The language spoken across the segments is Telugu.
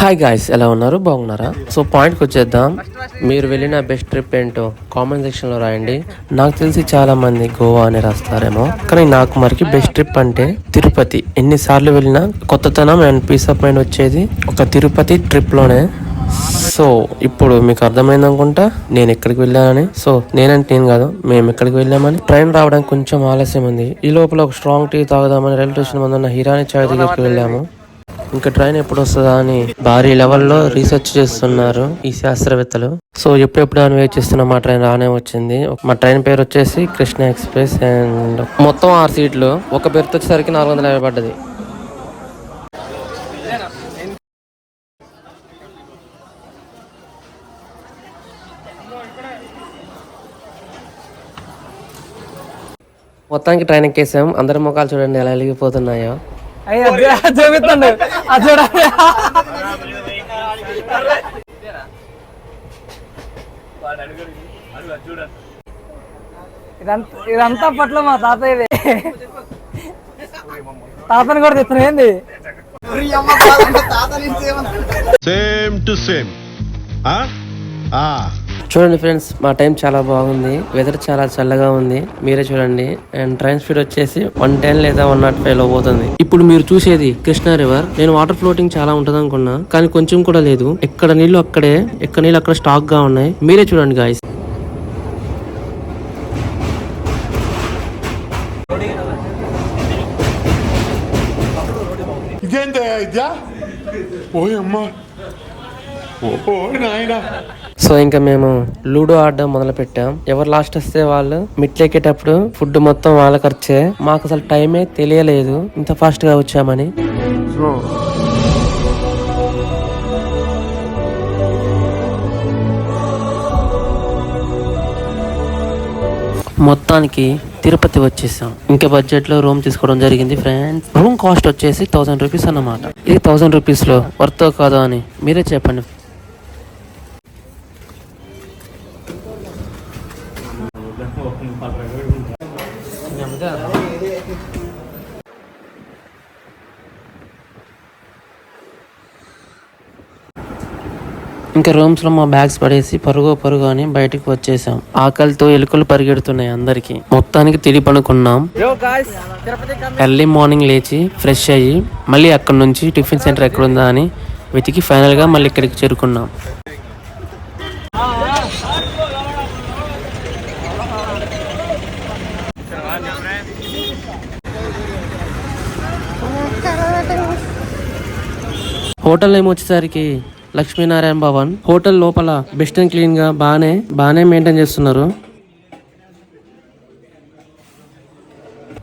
హాయ్ గాయ్స్ ఎలా ఉన్నారు? బాగున్నారా? సో పాయింట్కి వచ్చేద్దాం. మీరు వెళ్ళిన బెస్ట్ ట్రిప్ ఏంటో కామెంట్ సెక్షన్లో రాయండి. నాకు తెలిసి చాలా మంది గోవా అని రాస్తారేమో. కానీ నాకు మరికి బెస్ట్ ట్రిప్ అంటే తిరుపతి. ఎన్నిసార్లు వెళ్ళినా కొత్తతనం అండ్ పీస్ ఆఫ్ మైండ్ వచ్చేది ఒక తిరుపతి ట్రిప్లోనే సో ఇప్పుడు మీకు అర్థమైంది అనుకుంటా నేను ఎక్కడికి వెళ్ళానని. సో నేనంటే నేను కాదు మేము ఎక్కడికి వెళ్ళామని. ట్రైన్ రావడానికి కొంచెం ఆలస్యం ఉంది. ఈ లోపల ఒక స్ట్రాంగ్ టీ తాగుదామని రైల్వే స్టేషన్ ముందున్న హీరాని చాయ్ దగ్గరికి వెళ్ళాము. ఇంకా ట్రైన్ ఎప్పుడు వస్తుందా అని భారీ లెవెల్లో రీసెర్చ్ చేస్తున్నారు ఈ శాస్త్రవేత్తలు. సో ఎప్పుడెప్పుడు అని వెయిట్ చేస్తున్న మా ట్రైన్ రానే వచ్చింది. మా ట్రైన్ పేరు వచ్చేసి కృష్ణ ఎక్స్ప్రెస్ అండ్ మొత్తం ఆరు సీట్లు. ఒక బెర్త్ వచ్చేసరికి నాలుగు వందల యాభై పడ్డది. మొత్తానికి ట్రైన్ ఎక్కేసాం. అందరి ముఖాలు చూడండి ఎలా వెలిగిపోతున్నాయో. అయ్యి చూపిస్తుండు అది చూడాలి ఇదంతా ఇదంతా అప్పట్లో మా తాతయ్యదే తాతని కూడా తెచ్చిన ఏంది? సేమ్ టు సేమ్ ఆ. చూడండి ఫ్రెండ్స్ మా టైం చాలా బాగుంది. వెదర్ చాలా చల్లగా ఉంది. మీరే చూడండి. అండ్ ట్రైన్ స్పీడ్ వచ్చేసి వన్ టెన్ లేదా వన్ నాట్ ఫైవ్లో పోతుంది. ఇప్పుడు మీరు చూసేది కృష్ణా రివర్ నేను వాటర్ ఫ్లోటింగ్ చాలా ఉంటది అనుకున్నా కానీ కొంచెం కూడా లేదు. ఎక్కడ నీళ్ళు అక్కడే ఎక్కడ నీళ్ళు అక్కడ స్టాక్గా ఉన్నాయి. మీరే చూడండి గాయస్ ఇదేంటి ఓయ్ అమ్మా. ఓ నాయనా. సో ఇంకా మేము లూడో ఆడడం మొదలు పెట్టాం ఎవరు లాస్ట్ వస్తే వాళ్ళు మిట్లెక్కేటప్పుడు ఫుడ్ మొత్తం వాళ్ళ ఖర్చే. మాకు అసలు టైమే తెలియలేదు. ఇంత ఫాస్ట్గా వచ్చామని. మొత్తానికి తిరుపతి వచ్చేసాం. ఇంకా బడ్జెట్లో రూమ్ తీసుకోవడం జరిగింది ఫ్రెండ్స్ రూమ్ కాస్ట్ వచ్చేసి థౌసండ్ రూపీస్ అన్నమాట. ఇది థౌసండ్ రూపీస్లో వర్త్ కాదో అని మీరే చెప్పండి. ఇంకా రూమ్స్లో మా బ్యాగ్స్ పడేసి పరుగు పరుగు అని బయటకు వచ్చేసాం. ఆకలితో ఎలుకలు పరిగెడుతున్నాయి అందరికి. మొత్తానికి తిరిగి పనుకున్నాం ఎర్లీ మార్నింగ్ లేచి ఫ్రెష్ అయ్యి మళ్ళీ అక్కడ నుంచి టిఫిన్ సెంటర్ ఎక్కడ ఉందా అని వెతికి ఫైనల్గా మళ్ళీ ఇక్కడికి చేరుకున్నాం. హోటల్ ఏమో వచ్చేసరికి లక్ష్మీనారాయణ భవన్. హోటల్ లోపల బెస్ట్ అండ్ క్లీన్గా బాగానే బాగానే మెయింటైన్ చేస్తున్నారు.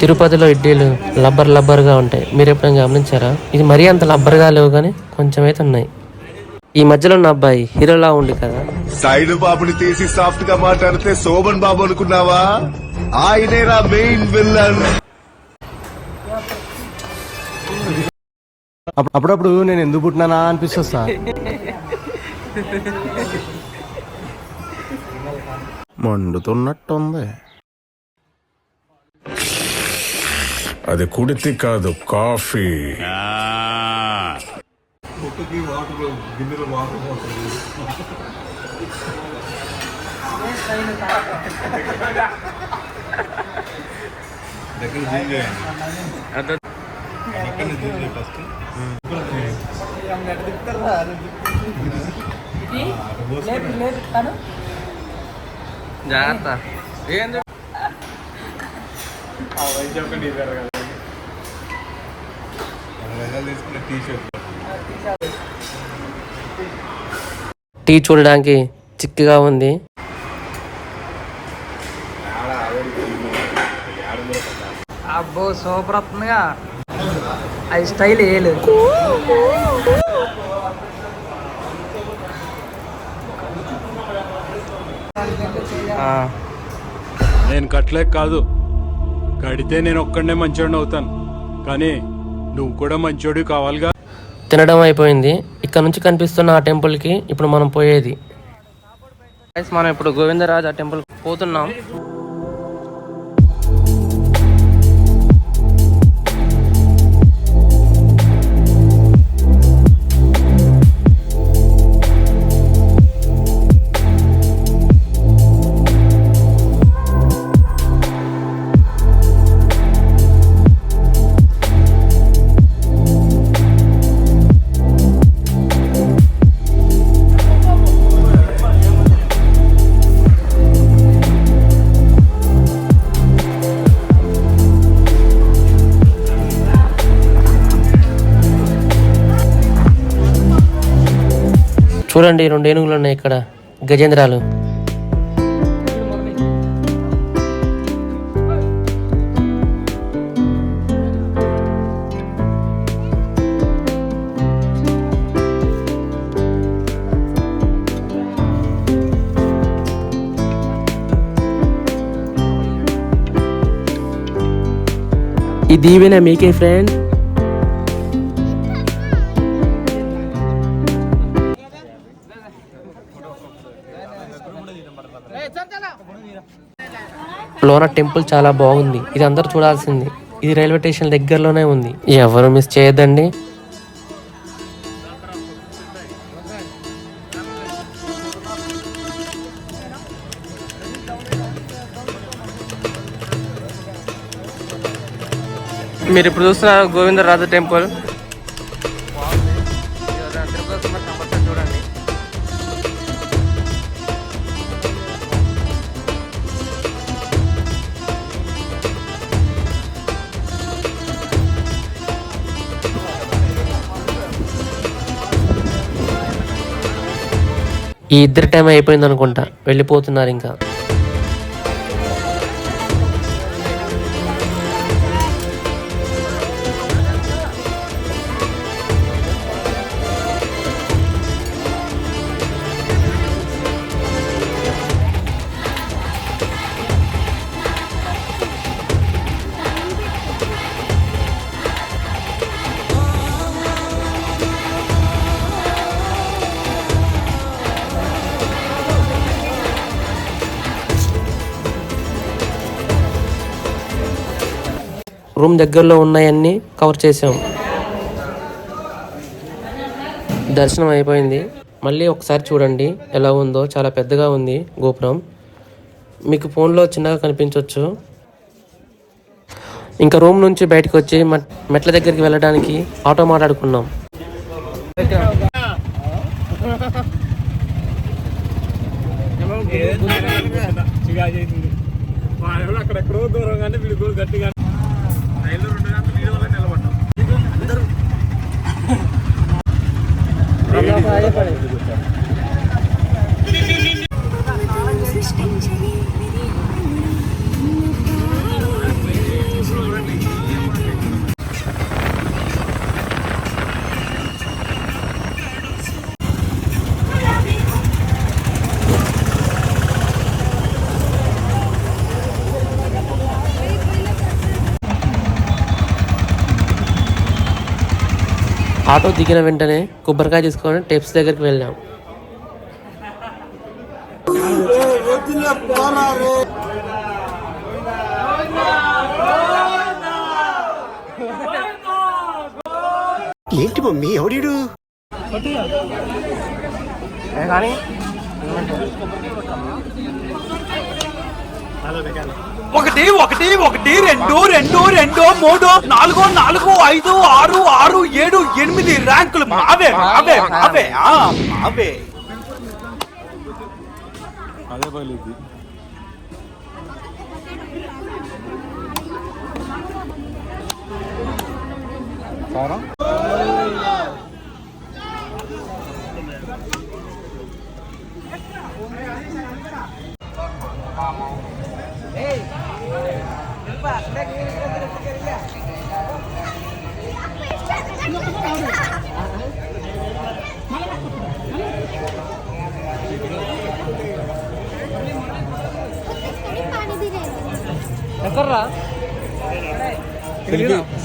తిరుపతిలో ఇడ్లీలు లబ్బర్ లబ్బర్గా ఉంటాయి. మీరు ఎప్పుడైనా గమనించారా? ఇది మరీ అంత లబ్బర్గా లేవు కానీ కొంచెం అయితే ఉన్నాయి. ఈ మధ్యలో ఉన్న అబ్బాయి హీరోలా ఉంది కదా. సైడ్ బాబుని తీసి సాఫ్ట్గా మాట్లాడితే శోభన్ బాబు అనుకున్నావా? ఆయనేరా మెయిన్ విల్లన్. అప్పుడప్పుడు నేను ఎందుకు పుట్టినానా అనిపిస్తుంది సార్. మండుతున్నట్టుంది. అది కుడితి కాదు కాఫీ. జాగ్రత్త. టీ చూడడానికి చిక్కగా ఉంది. అబ్బో సూపర్ వస్తుందిగా. అది స్టైల్ ఏలు నేను కట్టలేక కాదు. కడితే నేను ఒక్కడనే మంచోడిని అవుతాను. కానీ నువ్వు కూడా మంచోడు కావాలిగా. తినడం అయిపోయింది. ఇక్కడ నుంచి కనిపిస్తున్న ఆ టెంపుల్కి ఇప్పుడు మనం పోయేది. మనం ఇప్పుడు గోవిందరాజ టెంపుల్ పోతున్నాం. చూడండి రెండు ఏనుగులు ఉన్నాయి ఇక్కడ. గజేంద్రాలు. ఈ దీవెన మీకే ఫ్రెండ్ లోన టెంపుల్ చాలా బాగుంది. ఇది అందరూ చూడాల్సింది. ఇది రైల్వే స్టేషన్ దగ్గరలోనే ఉంది. ఎవరు మిస్ చేయొద్దండి. మీరు ఇప్పుడు చూస్తున్నారు గోవిందరాజ టెంపుల్. ఈ ఇద్దరి టైం అయిపోయింది అనుకుంటా వెళ్ళిపోతున్నారు ఇంకా. రూమ్ దగ్గరలో ఉన్నాయన్నీ కవర్ చేసాం దర్శనం అయిపోయింది. మళ్ళీ ఒకసారి చూడండి ఎలా ఉందో. చాలా పెద్దగా ఉంది గోపురం. మీకు ఫోన్లో చిన్నగా కనిపించవచ్చు ఇంకా రూమ్ నుంచి బయటకు వచ్చి మెట్ల దగ్గరికి వెళ్ళడానికి ఆటో మాట్లాడుకున్నాం. అక్కడెక్కడో దూరంగానే వీడు గట్టిగా నిలబడ్డాం. ఆటో దిగిన వెంటనే కొబ్బరికాయ తీసుకొని టెప్స్ దగ్గరికి వెళ్ళాం. ఏంటి మమ్మీ? ఎవడీడు ఒకటి ఒకటి ఒకటి రెండు రెండు రెండు మూడు నాలుగు నాలుగు ఐదు ఆరు ఆరు ఏడు ఎనిమిది ర్యాంకులు. మావే మావే మావే ఆ, మావే. అదే పగిలింది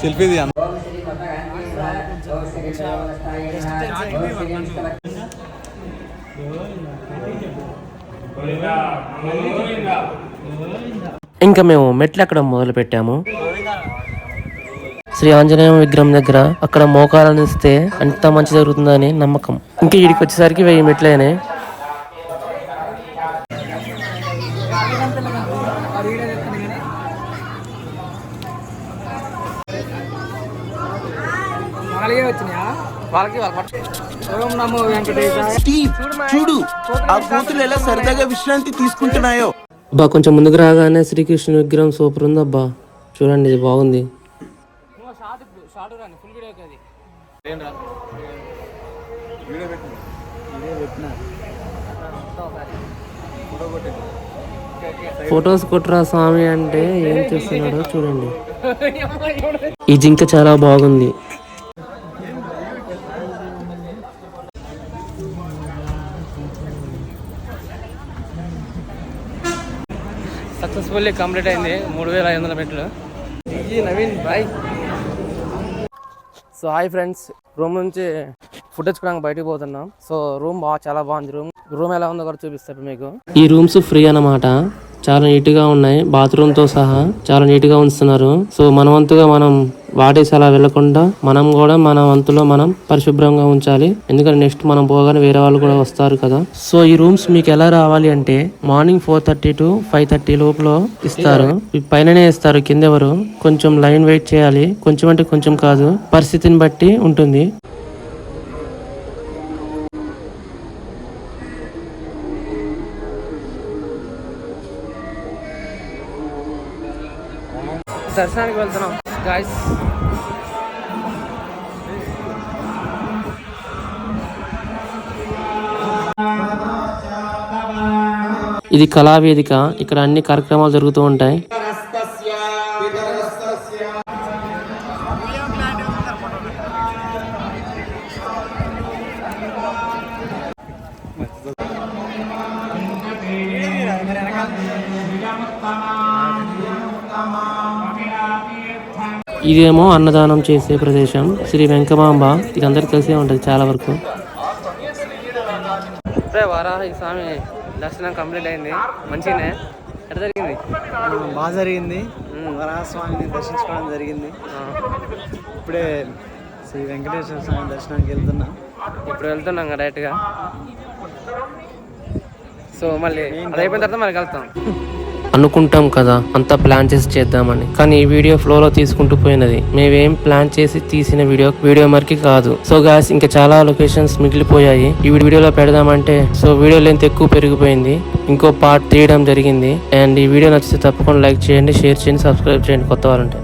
సెల్ఫీ ఇంకా మేము మెట్లు అక్కడ మొదలు పెట్టాము శ్రీ ఆంజనేయ విగ్రహం దగ్గర అక్కడ మోకాలను ఇస్తే అంత మంచి జరుగుతుందని నమ్మకం. ఇంకా ఇడికి వచ్చేసరికి వెయ్యి మెట్లేనే వాళ్ళకే వచ్చినాయా? వాళ్ళకి వాళ్ళ ఓం నమో వెంకటేశాయ. చూడు ఆ కూతురు ఎలా సరదాగా విశ్రాంతి తీసుకుంటున్నాయో. అబ్బా కొంచెం ముందుకు రాగానే శ్రీకృష్ణుని విగ్రహం సూపర్ ఉంది అబ్బా. చూడండి ఇది బాగుంది. ఫొటోస్ కొట్టురా స్వామి అంటే ఏం చేస్తున్నాడో చూడండి. ఈ జింక చాలా బాగుంది. సక్సెస్ఫుల్లీ కంప్లీట్ అయింది. మూడు వేల ఐదు వందల మెట్లు ఈ Naveen boy. So hi friends room నుంచి ఫుడ్ తెచ్చుకోవడానికి బయటకు పోతున్నాం. సో రూమ్ బాగా చాలా బాగుంది రూమ్. రూమ్ ఎలా ఉందో కూడా చూపిస్తాను మీకు. ఈ రూమ్స్ ఫ్రీ అన్నమాట. చాలా నీట్గా ఉన్నాయి. బాత్రూమ్తో సహా చాలా నీట్గా ఉంచుతున్నారు. సో మన వంతుగా మనం వాడేసి అలా వెళ్ళకుండా మనం కూడా మన వంతులో మనం పరిశుభ్రంగా ఉంచాలి. ఎందుకంటే నెక్స్ట్ మనం పోగానే వేరే వాళ్ళు కూడా వస్తారు కదా. సో ఈ రూమ్స్ మీకు ఎలా రావాలి అంటే morning four thirty to five thirty లోపల ఇస్తారు. పైననే ఇస్తారు. కింద ఎవరు కొంచెం లైన్ వెయిట్ చేయాలి. కొంచెం అంటే కొంచెం కాదు. పరిస్థితిని బట్టి ఉంటుంది. దర్శనానికి వెళ్తున్నాం. గాయస్ ఇది కళావేదిక. ఇక్కడ అన్ని కార్యక్రమాలు జరుగుతూ ఉంటాయి. ఇదేమో అన్నదానం చేసే ప్రదేశం. శ్రీ వెంకమాంబ. ఇది అందరికి తెలిసే ఉంటది చాలా వరకు. ఇప్పుడే వారాహి స్వామి దర్శనం కంప్లీట్ అయింది. మంచిగానే ఎట్లా జరిగింది? బాగా జరిగింది. వరాహస్వామిని దర్శించుకోవడం జరిగింది. ఇప్పుడే శ్రీ వెంకటేశ్వర స్వామి దర్శనానికి వెళ్తున్నా. ఇప్పుడు వెళ్తున్నాం కదా డైరెక్ట్గా. సో మళ్ళీ అది అయిపోయిన తర్వాత మళ్ళీ కలుస్తాం అనుకుంటాం కదా అంతా ప్లాన్ చేసి చేద్దామని. కానీ ఈ వీడియో ఫ్లోలో తీసుకుంటూ పోయినది. మేమేం ప్లాన్ చేసి తీసిన వీడియో వీడియో మరికి కాదు. సో గాస్ ఇంకా చాలా లొకేషన్స్ మిగిలిపోయాయి. ఈ వీడియోలో పెడదామంటే సో వీడియో లెంత్ ఎక్కువ పెరిగిపోయింది. ఇంకో పార్ట్ తీయడం జరిగింది. అండ్ ఈ వీడియో నచ్చితే తప్పకుండా లైక్ చేయండి షేర్ చేయండి సబ్స్క్రైబ్ చేయండి కొత్త వాళ్ళంటే.